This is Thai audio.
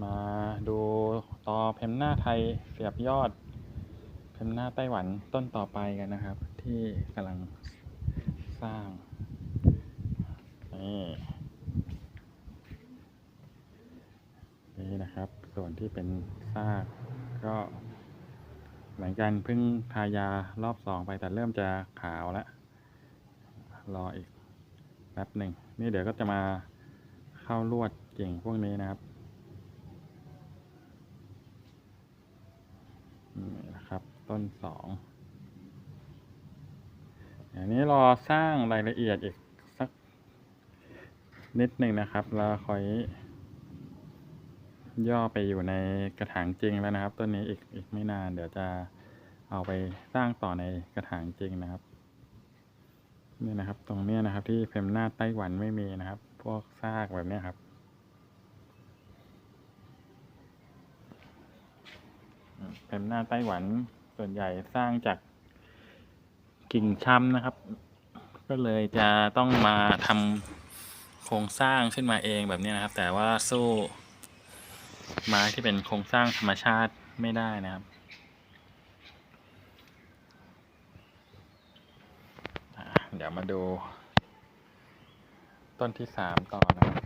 มาดูต่อเพมหน้าไทยเสียบยอด เพมหน้าไต้หวันต้นต่อไปกันนะครับ ที่กำลังสร้างนี่นี่นะครับ ส่วนที่เป็นซากก็เหมือนกันเพิ่งทายารอบสองไปแต่เริ่มจะขาวแล้ว รออีกแป๊บหนึ่ง นี่เดี๋ยวก็จะมาเข้าลวดเก่งพวกนี้นะครับนี่นะครับ ต้นสองอย่างนี้รอสร้างรายละเอียดอีกสักนิดหนึ่งนะครับแล้วค่อย ย่อไปอยู่ในกระถางจริงแล้วนะครับ ต้นนี้อีกอีกไม่นาน เดี๋ยวจะเอาไปสร้างต่อในกระถางจริงนะครับนี่นะครับ ตรงนี้นะครับที่เพมหน้าไต้หวันไม่มีนะครับ พวกซากแบบนี้ครับเพมหน้าไต้หวัน ส่วนใหญ่สร้างจากกิ่งช้ำนะครับ ก็เลยจะต้องมาทำโครงสร้างขึ้นมาเองแบบนี้นะครับ แต่ว่าสู้ไม้ที่เป็นโครงสร้างธรรมชาติไม่ได้นะครับเดี๋ยวมาดู ต้นที่สามต่อนะครับ